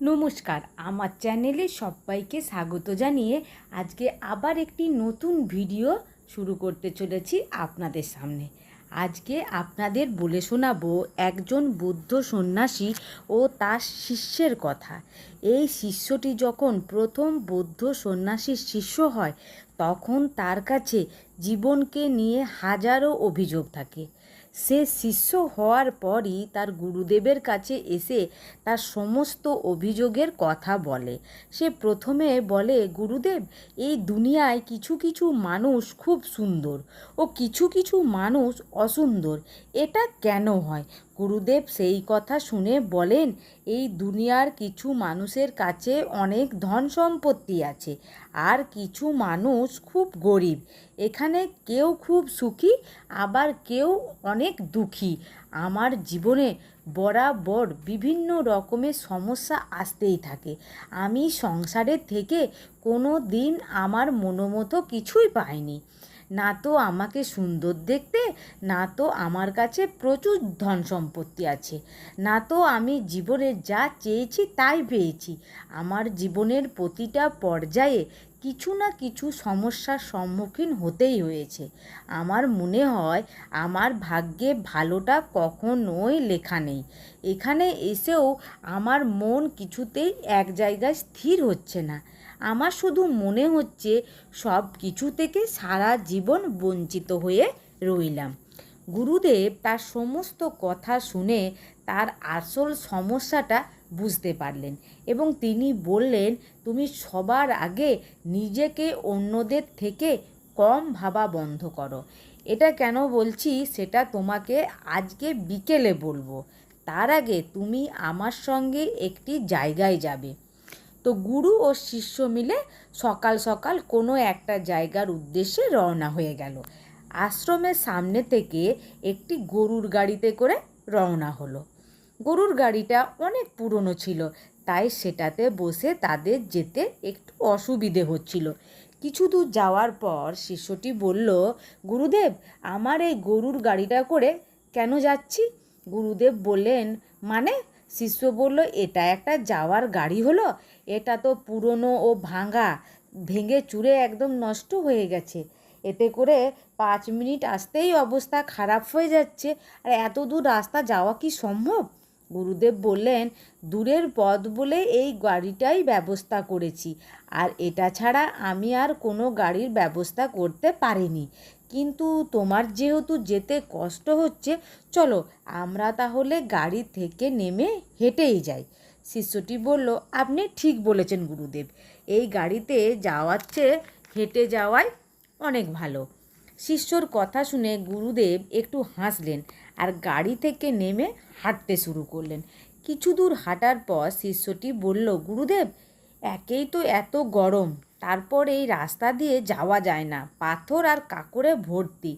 নমস্কার। আমার চ্যানেলে সবাইকে স্বাগত জানিয়ে আজকে আবার একটি নতুন ভিডিও শুরু করতে চলেছি আপনাদের সামনে। আজকে আপনাদের বলে শোনাবো একজন বুদ্ধ সন্ন্যাসী ও তার শিষ্যের কথা। এই শিষ্যটি যখন প্রথম বৌদ্ধ সন্ন্যাসীর শিষ্য হয়, তখন তার কাছে জীবনকে নিয়ে হাজারো অভিযোগ থাকে। সে শিষ্য হওয়ার পরই তার গুরুদেবের কাছে এসে তার সমস্ত অভিযোগের কথা বলে। সে প্রথমে বলে, গুরুদেব, এই দুনিয়ায় কিছু কিছু মানুষ খুব সুন্দর ও কিছু কিছু মানুষ অসুন্দর। এটা কেন হয়? গুরুদেব সেই কথা শুনে বলেন, এই দুনিয়ার কিছু মানুষের কাছে অনেক ধন সম্পত্তি আছে, আর কিছু মানুষ খুব গরিব। এখানে কেউ খুব সুখী, আবার কেউ অনেক দুঃখী। আমার জীবনে বরাবর বিভিন্ন রকমের সমস্যা আসতেই থাকে। আমি সংসারের থেকে কোনো দিন আমার মনোমতো কিছুই পাইনি। না তো আমাকে সুন্দর দেখতে, না তো আমার কাছে প্রচুর ধন সম্পত্তি আছে। না তো আমি জীবনে যা চেয়েছি তাই পেয়েছি। আমার জীবনের প্রতিটা পর্যায়ে কিছু না কিছু সমস্যার সম্মুখীন হতেই হয়েছে। আমার মনে হয় আমার ভাগ্যে ভালোটা কখনোই লেখা নেই। এখানে এসেও আমার মন কিছুতেই এক জায়গায় স্থির হচ্ছে না। আমার শুধু মনে হচ্ছে সব কিছু থেকে সারা জীবন বঞ্চিত হয়ে রইলাম। গুরুদেব তার সমস্ত কথা শুনে তার আসল সমস্যাটা বুঝতে পারলেন এবং তিনি বললেন, তুমি সবার আগে নিজেকে অন্যদের থেকে কম ভাবা বন্ধ করো। এটা কেন বলছি সেটা তোমাকে আজকে বিকেলে বলব। তার আগে তুমি আমার সঙ্গে একটি জায়গায় যাবে। তো গুরু ও শিষ্য মিলে সকাল সকাল কোনো একটা জায়গার উদ্দেশ্যে রওনা হয়ে গেল। আশ্রমের সামনে থেকে একটি গরুর গাড়িতে করে রওনা হলো। গরুর গাড়িটা অনেক পুরনো ছিল, তাই সেটাতে বসে তাদের যেতে একটু অসুবিধে হচ্ছিল। কিছু দূর যাওয়ার পর শিষ্যটি বলল, গুরুদেব, আমার এই গরুর গাড়িটা করে কেন যাচ্ছি? গুরুদেব বললেন মানে শিষ্য বলল, এটা একটা যাওয়ার গাড়ি হলো। এটা তো পুরনো ও ভাঙা। ভেঙে চুরে একদম নষ্ট হয়ে গেছে। এতে করে পাঁচ মিনিট আসতেই অবস্থা খারাপ হয়ে যাচ্ছে। আর এত দূর রাস্তা যাওয়া কি সম্ভব? গুরুদেব বললেন, দূরের পথ বলে এই গাড়িটাই ব্যবস্থা করেছি। আর এটা ছাড়া আমি আর কোনো গাড়ির ব্যবস্থা করতে পারিনি। কিন্তু তোমার যেহেতু যেতে কষ্ট হচ্ছে, চলো আমরা তাহলে গাড়ি থেকে নেমে হেঁটেই যাই। শিষ্যটি বলল, আপনি ঠিক বলেছেন গুরুদেব। এই গাড়িতে যাওয়ার চেয়ে হেঁটে যাওয়াই অনেক ভালো। শিষ্যর কথা শুনে গুরুদেব একটু হাসলেন আর গাড়ি থেকে নেমে হাঁটতে শুরু করলেন। কিছু দূর হাঁটার পর শিষ্যটি বলল, গুরুদেব, একেই তো এত গরম। তারপর এই রাস্তা দিয়ে যাওয়া যায় না। পাথর আর কাকড়ে ভর্তি।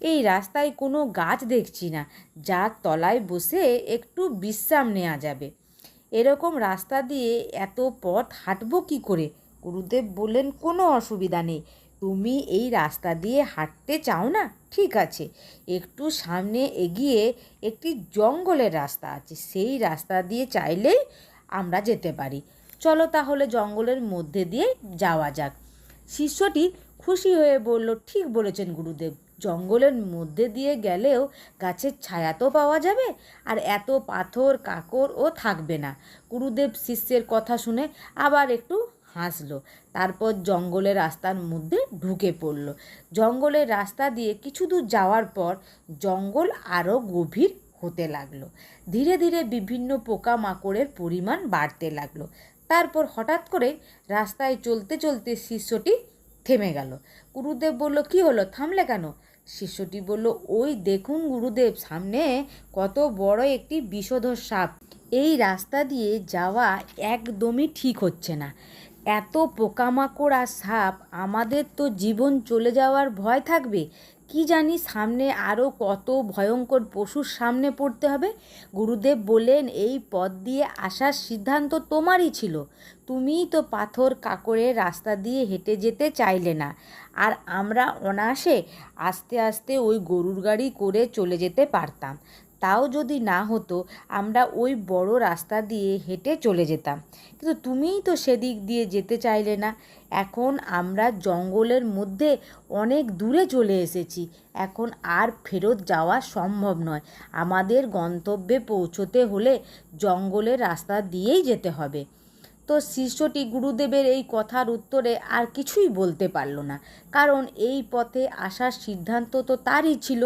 এই রাস্তায় কোনো গাছ দেখছি না, যার তলায় বসে একটু বিশ্রাম নেওয়া যাবে। এরকম রাস্তা দিয়ে এত পথ হাঁটবো কী করে? গুরুদেব বললেন, কোনো অসুবিধা নেই। তুমি এই রাস্তা দিয়ে হাঁটতে চাও না? ঠিক আছে। একটু সামনে এগিয়ে একটি জঙ্গলের রাস্তা আছে। সেই রাস্তা দিয়ে চাইলেই আমরা যেতে পারি। চলো তাহলে জঙ্গলের মধ্যে দিয়ে যাওয়া যাক। শিষ্যটি খুশি হয়ে বলল, ঠিক বলেছেন গুরুদেব, জঙ্গলের মধ্যে দিয়ে গেলেও গাছের ছায়া তো পাওয়া যাবে, আর এত পাথর কাকড়ও থাকবে না। গুরুদেব শিষ্যের কথা শুনে আবার একটু হাসলো। তারপর জঙ্গলের রাস্তার মধ্যে ঢুকে পড়ল। জঙ্গলের রাস্তা দিয়ে কিছু দূর যাওয়ার পর জঙ্গল আরও গভীর হতে লাগল। ধীরে ধীরে বিভিন্ন পোকামাকড়ের পরিমাণ বাড়তে লাগল। তারপর হঠাৎ করে রাস্তায় চলতে চলতে শিষ্যটি থেমে গেল। গুরুদেব বলল, কি হলো? থামলে কেন? শিষ্যটি বলল, ওই দেখুন গুরুদেব, সামনে কত বড় একটি বিষধর সাপ। এই রাস্তা দিয়ে যাওয়া একদমই ঠিক হচ্ছে না। এত পোকামাকড় আর সাপ, আমাদের তো জীবন চলে যাওয়ার ভয় থাকবে। কি জানি সামনে আরও কত ভয়ঙ্কর পশুর সামনে পড়তে হবে। গুরুদেব বলেন এই পথ দিয়ে আসার সিদ্ধান্ত তোমারই ছিল। তুমিই তো পাথর কাকড়ে রাস্তা দিয়ে হেঁটে যেতে চাইলে না। আর আমরা অনায়াসে আস্তে আস্তে ওই গরুর গাড়ি করে চলে যেতে পারতাম। তাও যদি না হতো, আমরা ওই বড় রাস্তা দিয়ে হেঁটে চলে যেতাম। কিন্তু তুমিই তো সেদিক দিয়ে যেতে চাইলে না। এখন আমরা জঙ্গলের মধ্যে অনেক দূরে চলে এসেছি। এখন আর ফেরত যাওয়া সম্ভব নয়। আমাদের গন্তব্যে পৌঁছতে হলে জঙ্গলের রাস্তা দিয়েই যেতে হবে। তো শিষ্যটি গুরুদেবের এই কথার উত্তরে আর কিছুই বলতে পারল না। কারণ এই পথে আসার সিদ্ধান্ত তো তারই ছিল।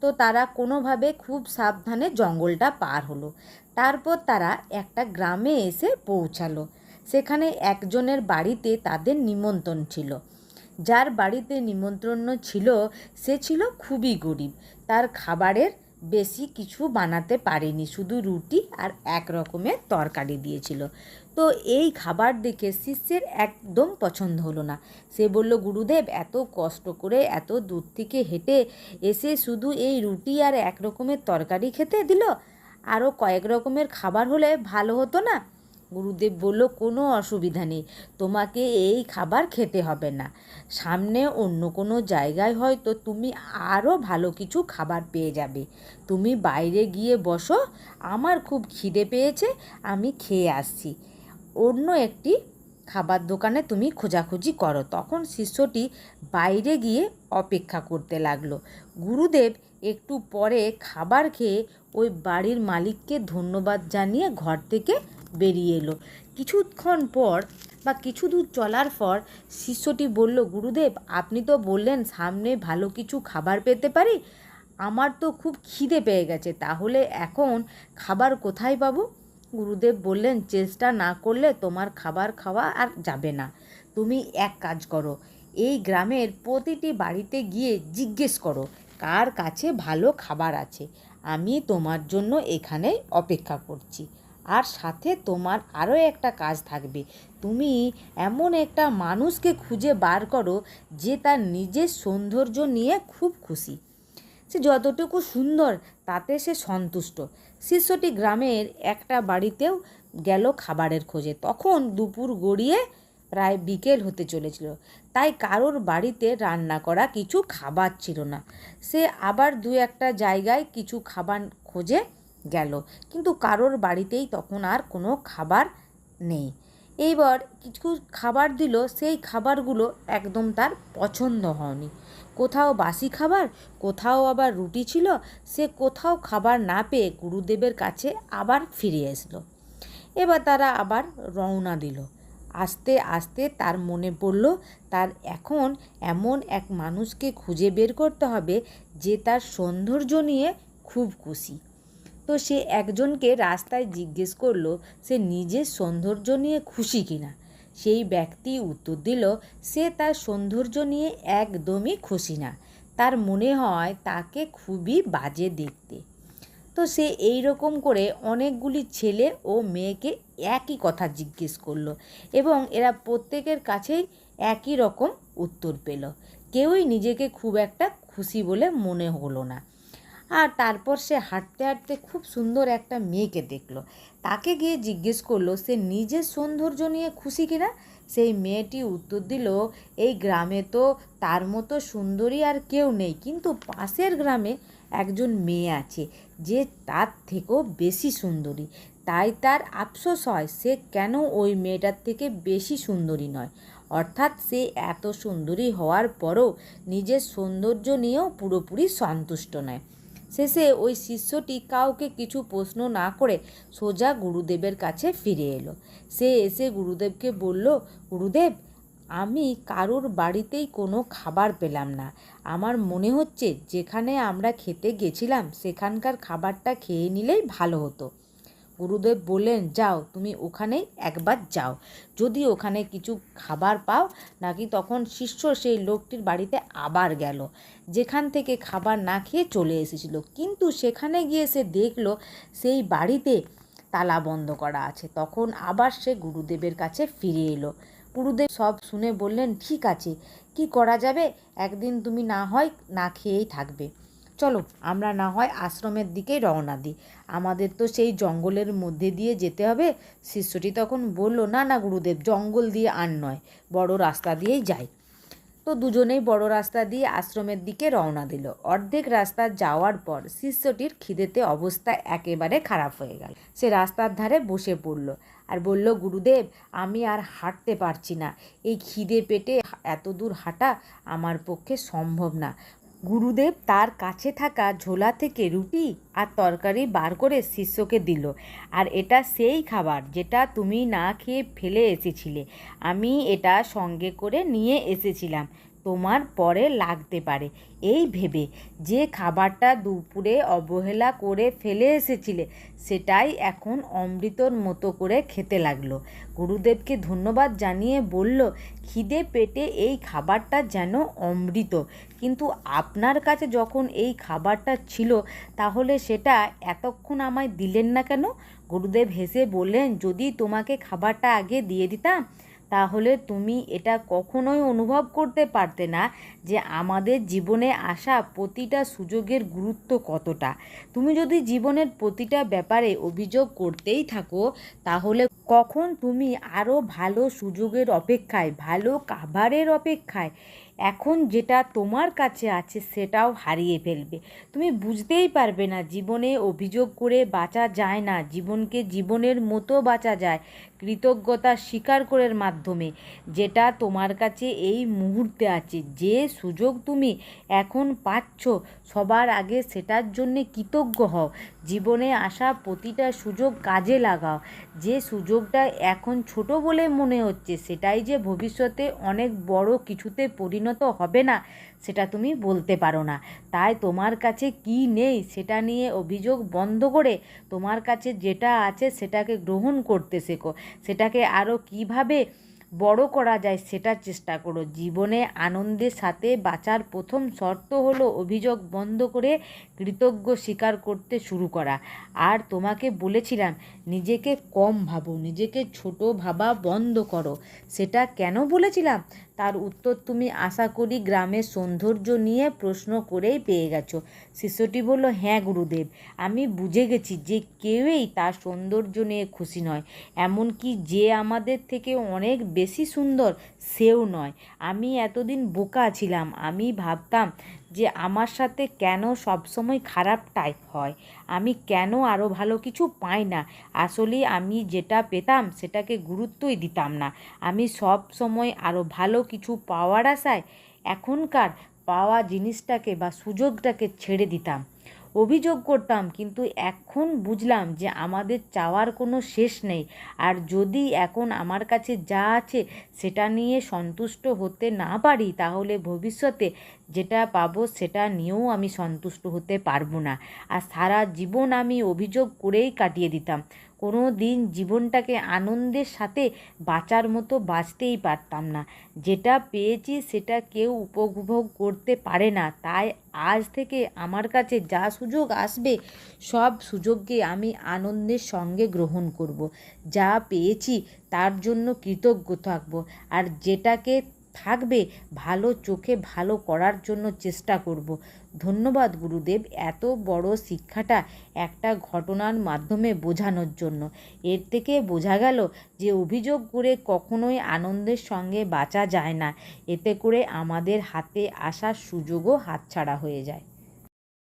তো তারা কোনোভাবে খুব সাবধানে জঙ্গলটা পার হলো। তারপর তারা একটা গ্রামে এসে পৌঁছালো। সেখানে একজনের বাড়িতে তাদের নিমন্ত্রণ ছিল। যার বাড়িতে নিমন্ত্রণ ছিল, সে ছিল খুবই গরিব। তার খাবারের বেশি কিছু বানাতে পারেনি, শুধু রুটি আর এক রকমের তরকারি দিয়েছিল। তো এই খাবার দেখে শিষ্যের একদম পছন্দ হলো না। সে বলল, গুরুদেব, এত কষ্ট করে এত দূর থেকে হেঁটে এসে শুধু এই রুটি আর এক রকমের তরকারি খেতে দিল? আরও কয়েক রকমের খাবার হলে ভালো হতো না? গুরুদেব বলল, কোনো অসুবিধা নেই, তোমাকে এই খাবার খেতে হবে না। সামনে অন্য কোনো জায়গায় হয়তো তুমি আরও ভালো কিছু খাবার পেয়ে যাবে। তুমি বাইরে গিয়ে বসো, আমার খুব খিদে পেয়েছে, আমি খেয়ে আসছি। অন্য একটি খাবার দোকানে তুমি খোঁজাখুঁজি করো। তখন শিষ্যটি বাইরে গিয়ে অপেক্ষা করতে লাগল। গুরুদেব একটু পরে খাবার খেয়ে ওই বাড়ির মালিককে ধন্যবাদ জানিয়ে ঘর থেকে বেরিয়ে এলো। কিছুক্ষণ পর বা কিছু দূর চলার পর শিষ্যটি বলল, গুরুদেব, আপনি তো বললেন সামনে ভালো কিছু খাবার পেতে পারি? আমার তো খুব খিদে পেয়ে গেছে। তাহলে এখন খাবার কোথায় পাবো? গুরুদেব বললেন, চেষ্টা না করলে তোমার খাবার খাওয়া আর যাবে না। তুমি এক কাজ করো, এই গ্রামের প্রতিটি বাড়িতে গিয়ে জিজ্ঞেস করো, কার কাছে ভালো খাবার আছে? আমি তোমার জন্য এখানে অপেক্ষা করছি। আর সাথে তোমার আরও একটা কাজ থাকবে। তুমি এমন একটা মানুষকে খুঁজে বার করো যে তার নিজের সৌন্দর্য নিয়ে খুব খুশি। সে যতটুকু সুন্দর, তাতে সে সন্তুষ্ট। শিষ্যটি গ্রামের একটা বাড়িতেও গেল খাবারের খোঁজে। তখন দুপুর গড়িয়ে প্রায় বিকেল হতে চলেছিল। তাই কারোর বাড়িতে রান্না করা কিছু খাবার ছিল না। সে আবার দু একটা জায়গায় কিছু খাবার খোঁজে গেল। কিন্তু কারোর বাড়িতেই তখন আর কোনো খাবার নেই। এইবার কিছু খাবার দিল, সেই খাবারগুলো একদম তার পছন্দ হয়নি। কোথাও বাসি খাবার, কোথাও আবার রুটি ছিল, সে কোথাও খাবার না পেয়ে গুরুদেবের কাছে আবার ফিরে আসলো এবার তারা আবার রওনা দিল। আস্তে আস্তে তার মনে পড়ল, তার এখন এমন এক মানুষকে খুঁজে বের করতে হবে যে তার সৌন্দর্য নিয়ে খুব খুশি। তো সে একজনকে রাস্তায় জিজ্ঞেস করল, সে নিজের সৌন্দর্য নিয়ে খুশি কিনা? সেই ব্যক্তি উত্তর দিল, সে তার সৌন্দর্য নিয়ে একদমই খুশি না। তার মনে হয় তাকে খুবই বাজে দেখতে। তো সে এই রকম করে অনেকগুলি ছেলে ও মেয়েকে একই কথা জিজ্ঞেস করল এবং এরা প্রত্যেকের কাছেই একই রকম উত্তর পেল। কেউই নিজেকে খুব একটা খুশি বলে মনে হলো না। আর তারপর সে হাঁটতে হাঁটতে খুব সুন্দর একটা মেয়েকে দেখল। তাকে গিয়ে জিজ্ঞেস করল, সে নিজের সৌন্দর্য নিয়ে খুশি কিনা? সেই মেয়েটি উত্তর দিল, এই গ্রামে তো তার মতো সুন্দরী আর কেউ নেই, কিন্তু পাশের গ্রামে একজন মেয়ে আছে, যে তার থেকেও বেশি সুন্দরী। তাই তার আফসোস হয়, সে কেন ওই মেয়েটার থেকে বেশি সুন্দরী নয়? অর্থাৎ সে এত সুন্দরী হওয়ার পরও নিজের সৌন্দর্য নিয়েও পুরোপুরি সন্তুষ্ট নয়। শেষে ওই শিষ্যটি কাউকে কিছু প্রশ্ন না করে সোজা গুরুদেবের কাছে ফিরে এলো। সে এসে গুরুদেবকে বলল, গুরুদেব, আমি কারুর বাড়িতেই কোনো খাবার পেলাম না। আমার মনে হচ্ছে যেখানে আমরা খেতে গেছিলাম, সেখানকার খাবারটা খেয়ে নিলেই ভালো হতো। গুরুদেব বললেন, যাও, তুমি ওখানেই একবার যাও। যদি ওখানে কিছু খাবার পাও, নাকি তখন শিষ্য সেই লোকটির বাড়িতে আবার গেল। যেখান থেকে খাবার না খেয়ে চলে এসেছিল। কিন্তু সেখানে গিয়ে সে দেখল, সেই বাড়িতে তালা বন্ধ করা আছে। তখন আবার সে গুরুদেবের কাছে ফিরে এলো। গুরুদেব সব শুনে বললেন, ঠিক আছে, কি করা যাবে? একদিন তুমি না হয় না খেয়েই থাকবে। চলো, আমরা না হয় আশ্রমের দিকেই রওনা দিই। আমাদের তো সেই জঙ্গলের মধ্যে দিয়ে যেতে হবে। শিষ্যটি তখন বলল, না না, গুরুদেব, জঙ্গল দিয়ে আর নয়, বড় রাস্তা দিয়েই যাই। তো দুজনেই বড় রাস্তা দিয়ে আশ্রমের দিকে রওনা দিল। অর্ধেক রাস্তা যাওয়ার পর শিষ্যটির খিদেতে অবস্থা একেবারে খারাপ হয়ে গেল। সে রাস্তার ধারে বসে পড়ল আর বলল, গুরুদেব, আমি আর হাঁটতে পারছি না। এই খিদে পেটে এত দূর হাঁটা আমার পক্ষে সম্ভব না। গুরুদেব তার কাছে থাকা ঝোলা থেকে রুটি আর তরকারি বার করে শিষ্যকে দিল। আর এটা সেই খাবার যেটা তুমি না খেয়ে ফেলে এসেছিলে। আমি এটা সঙ্গে করে নিয়ে এসেছিলাম। তোমার পরে লাগতে পারে। এই ভেবে যে খাবারটা দুপুরে অবহেলা করে ফেলে এসেছিলে, সেটাই এখন অমৃতর মতো করে খেতে লাগল। গুরুদেবকে ধন্যবাদ জানিয়ে বলল, খিদে পেটে এই খাবারটা যেন অমৃত। কিন্তু আপনার কাছে যখন এই খাবারটা ছিল, তাহলে সেটা এতক্ষণ আমায় দিলেন না কেন? গুরুদেব হেসে বললেন, যদি তোমাকে খাবারটা আগে দিয়ে দিতাম তাহলে তুমি এটা কখনোই অনুভব করতে পারতে না যে আমাদের জীবনে আসা প্রতিটা সুযোগের গুরুত্ব কতটা। তুমি যদি জীবনের প্রতিটা ব্যাপারে অভিযোগ করতেই থাকো, তাহলে কখন তুমি আরও ভালো সুযোগের অপেক্ষায়, ভালো কাভারের অপেক্ষায় এখন যেটা তোমার কাছে আছে সেটাও হারিয়ে ফেলবে। তুমি বুঝতেই পারবে না জীবনে অভিযোগ করে বাঁচা যায় না, জীবনকে জীবনের মতো বাঁচা যায়। কৃতজ্ঞতা স্বীকার করার মাধ্যমে, যেটা তোমার কাছে এই মুহূর্তে আছে। যে সুযোগ তুমি এখন পাচ্ছ, সবার আগে সেটার জন্যে কৃতজ্ঞ হও। জীবনে আসা প্রতিটা সুযোগ কাজে লাগাও। যে সুযোগটা এখন ছোট বলে মনে হচ্ছে, সেটাই যে ভবিষ্যতে অনেক বড় কিছুতে পরিণত হবে না, সেটা তুমি বলতে পারো না। তাই তোমার কাছে কি নেই, সেটা নিয়ে অভিযোগ বন্ধ করে তোমার কাছে যেটা আছে, সেটাকে গ্রহণ করতে শেখো। সেটাকে আরও কীভাবে বড় করা যায় সেটার চেষ্টা করো। জীবনে আনন্দের সাথে বাঁচার প্রথম শর্ত হলো অভিযোগ বন্ধ করে কৃতজ্ঞ স্বীকার করতে শুরু করা। আর তোমাকে বলেছিলাম, নিজেকে কম ভাবো, নিজেকে ছোট ভাবা বন্ধ করো। সেটা কেন বলেছিলাম? তার উত্তর তুমি আশা করি গ্রামের সৌন্দর্য নিয়ে প্রশ্ন করেই পেয়ে গেছো। শিষ্যটি বলল হ্যাঁ গুরুদেব, আমি বুঝে গেছি যে কেউই তার সৌন্দর্য নিয়ে খুশি নয়। এমনকি যে আমাদের থেকে অনেক বেশি সুন্দর সেও নয়। আমি এতদিন বোকা ছিলাম। আমি ভাবতাম যে আমার সাথে কেন সবসময় খারাপটাই হয়। আমি কেন আরও ভালো কিছু পাই না? আসলে আমি যেটা পেতাম সেটাকে গুরুত্বই দিতাম না। আমি সব সময় আরও ভালো কিছু পাওয়ার আশায় এখনকার পাওয়া জিনিসটাকে বা সুযোগটাকে ছেড়ে দিতাম। অভিযোগ করতাম, কিন্তু এখন বুঝলাম যে আমাদের চাওয়ার কোনো শেষ নেই। আর যদি এখন আমার কাছে যা আছে সেটা নিয়ে সন্তুষ্ট হতে না পারি, তাহলে ভবিষ্যতে যেটা পাবো সেটা নিয়েও আমি সন্তুষ্ট হতে পারব না। আর সারা জীবন আমি অভিযোগ করেই কাটিয়ে দিতাম। কোনো দিন জীবনটাকে আনন্দের সাথে বাঁচার মতো বাঁচতেই পারতাম না। যেটা পেয়েছি সেটা কেউ উপভোগ করতে পারে না। তাই আজ থেকে আমার কাছে যা সুযোগ আসবে, সব সুযোগকে আমি আনন্দের সঙ্গে গ্রহণ করব। যা পেয়েছি তার জন্য কৃতজ্ঞ থাকব। আর যেটাকে থাকবে, ভালো চোখে ভালো করার জন্য চেষ্টা করব। ধন্যবাদ গুরুদেব এত বড় শিক্ষাটা একটা ঘটনার মাধ্যমে বোঝানোর জন্য। এর থেকে বোঝা গেল যে অভিযোগ করে কখনোই আনন্দের সঙ্গে বাঁচা যায় না। এতে করে আমাদের হাতে আসার সুযোগও হাতছাড়া হয়ে যায়।